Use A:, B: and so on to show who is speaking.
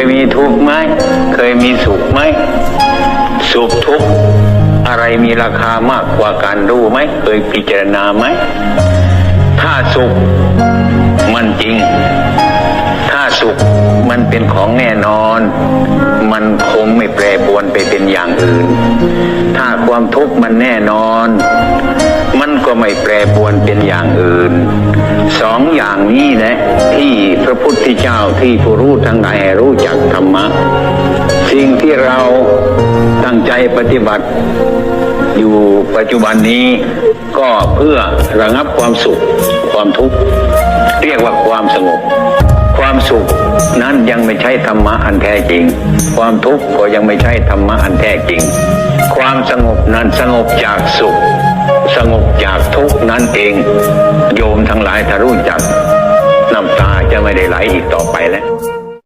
A: ยมีทุกข์ไหม เคยมีสุขไหม สุขทุกข์อะไรมีราคามากกว่าการรู้ไหม เคยพิจารณาไหม ถ้าสุขมันจริง ถ้าสุขมันเป็นของแน่นอน มันคงไม่แปรปรวนไปเป็นอย่างอื่น ถ้าความทุกข์มันแน่นอนมัน ก็ไม่แปรปวนเป็นอย่างอื่น สองอย่างนี้แหละที่พระพุทธเจ้าที่ผู้รู้ทั้งหลายรู้จักธรรมะ สิ่งที่เราตั้งใจปฏิบัติ อยู่ปัจจุบันนี้ก็เพื่อระงับความสุขความทุกข์เรียกว่าความสงบ ความสุขนั้นยังไม่ใช่ธรรมะอันแท้จริง ความทุกข์ก็ยังไม่ใช่ธรรมะอันแท้จริง ความสงบนั้นสงบจากสุข จากทุกนั่นเอง โยมทั้งหลายถ้ารู้จักน้ำตาจะไม่ได้ไหลอีกต่อไปแล้ว